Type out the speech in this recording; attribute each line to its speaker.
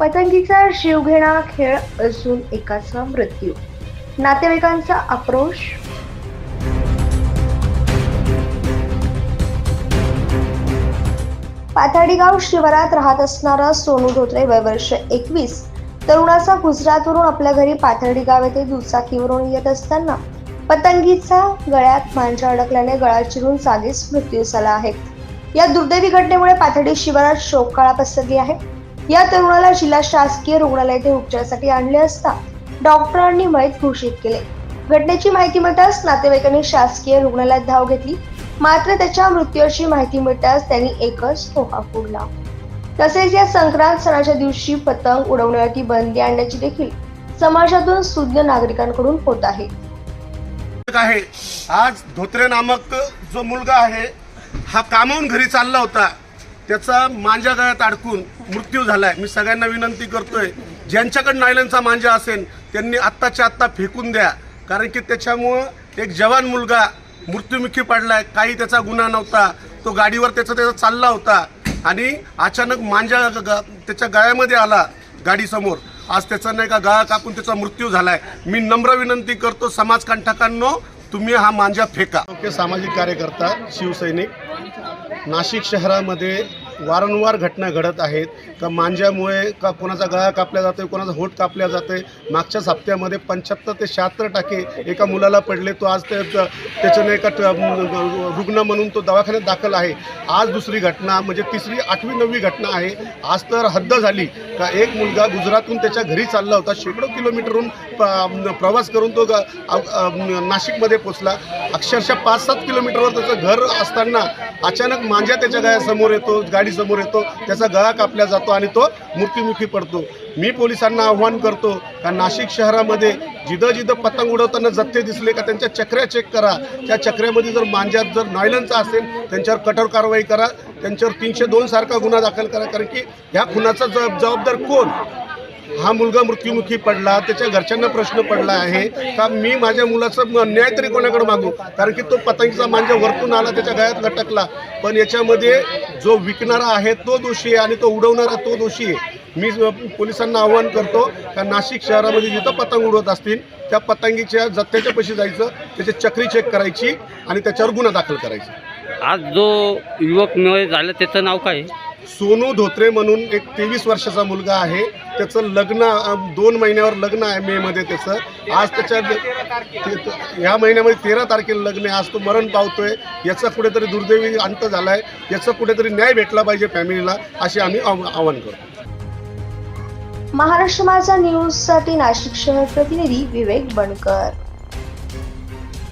Speaker 1: पतंगीचा शिवघेणा खेळ असून एकाचा मृत्यू. नातेवाईकांचा आक्रोश पाथर्डीगाव शिवारात राहत असणारा सोनू धोत्रे वय वर्ष एकवीस. तरुणाचा गुजरातवरून आपल्या घरी पाथर्डीगाव येथे दुचाकीवरून येत असताना पतंगीचा गळ्यात मांजा अडकल्याने गळा चिरून जागीच मृत्यू झाला आहे. या दुर्दैवी घटनेमुळे पाथर्डी शिवारात शोककाळा पसरली आहे. या तरुणाला जिल्हा शासकीय रुग्णालय येथे उपचारासाठी आणले असता डॉक्टरांनी मयत घोषित केले. घटनेची माहिती मिळताच नातेवाईकांनी शासकीय रुग्णालयात धाव घेतली. मात्र त्याच्या मृत्यूची माहिती मिळताच त्यांनी एकच तोफा फोडला. तसेच या संक्रांत सणाच्या दिवशी पतंग उडवण्याची बंदी आणण्याची देखील समाजातून सुज्ञ नागरिकांकडून होत आहे.
Speaker 2: आहे. आज धोत्रे नामक जो मुलगा आहे हा कामावून घरी चालला होता. त्याचा मांजा गळ्यात अडकून मृत्यू झालाय. मी सगळ्यांना विनंती करतोय ज्यांच्याकडे नायलनचा मांजा असेल त्यांनी आत्ताच्या आत्ता फेकून द्या. कारण की त्याच्यामुळं एक जवान मुलगा मृत्युमुखी पडलाय काही त्याचा गुन्हा नव्हता. तो गाडीवर त्याचा त्याचा चालला होता. आणि अचानक मांजा ग- ग- त्याच्या गळ्यामध्ये आला गाडीसमोर. आज त्याचा नाही का गळा कापून त्याचा मृत्यू झालाय. मी नम्र विनंती करतो समाजकंठकांनो तुम्ही हा मांजा फेका. ओके सामाजिक कार्यकर्ता शिवसैनिक. नाशिक शहरामध्ये वारंवार घटना घडत आहेत. का मांज्यामुळे का कोणाचा गळा कापला जातोय कोणाचा होठ कापल्या जातोय मागच्याच हप्त्यामध्ये पंच्याहत्तर ते शहात्तर टाके एका मुलाला पडले. तो आज ते त्याच्याने एका ट- रुग्ण म्हणून तो दवाखान्यात दाखल आहे. आज दुसरी घटना म्हणजे तिसरी आठवी नववी घटना आहे. आज तर हद्द झाली का एक मुलगा गुजरातहून त्याच्या घरी चालला होता. शेकडो किलोमीटरहून प- प्रवास करून तो ग- नाशिकमध्ये पोचला. अक्षरशः पाच सात किलोमीटरवर त्याचं घर असताना अचानक मांजा त्याच्या गळ्यासमोर येतो गाडीसमोर येतो त्याचा गळा कापला जातो आणि तो मृत्युमुखी पडतो. मी पोलिसांना आव्हान करतो का नाशिक शहरामध्ये जिथं जिथं पतंग उडवताना जथ्थे दिसले का त्यांच्या चक्र्या चेक करा. त्या चक्र्यामध्ये जर मांज्यात जर नॉयलनचा असेल त्यांच्यावर कठोर कारवाई करा. त्यांच्यावर तीनशे दोन सारखा गुन्हा दाखल करा. कारण की ह्या खुनाचा जबाबदार कोण? हा मुलगा मृत्युमुखी पडला त्याच्या घरच्यांना प्रश्न पडला आहे. का मी माझ्या मुलाचं म- न्याय तरी कोणाकडे मागू? कारण की तो पतंगीचा मांजा वरतून आला त्याच्या गळ्यात लटकला. पण याच्यामध्ये जो विकणारा आहे तो दोषी आहे आणि तो उडवणारा तो दोषी आहे. मी पोलिसांना आवाहन करतो का नाशिक शहरामध्ये जिथं पतंग उडवत असतील त्या पतंगीच्या जत्त्याच्या पैसे जायचं त्याची चक्री चेक करायची आणि त्याच्यावर गुन्हा दाखल करायचा.
Speaker 3: आज जो युवक मिळे झाला त्याचं नाव काय? आहे?
Speaker 2: सोनू धोत्रे म्हणून एक तेवीस वर्षाचा मुलगा आहे. त्याचं लग्न दोन महिन्यावर लग्न आहे मेमध्ये त्याचं. आज त्याच्या ह्या महिन्यामध्ये तेरा तारखेला लग्न आहे. आज तो मरण पावतोय. याचा कुठेतरी दुर्दैवी अंत झाला आहे याचा कुठेतरी न्याय भेटला पाहिजे फॅमिलीला असे आम्ही आव- आवाहन करतो.
Speaker 1: महाराष्ट्र माझा न्यूजसाठी नाशिक शहर प्रतिनिधी विवेक बनकर.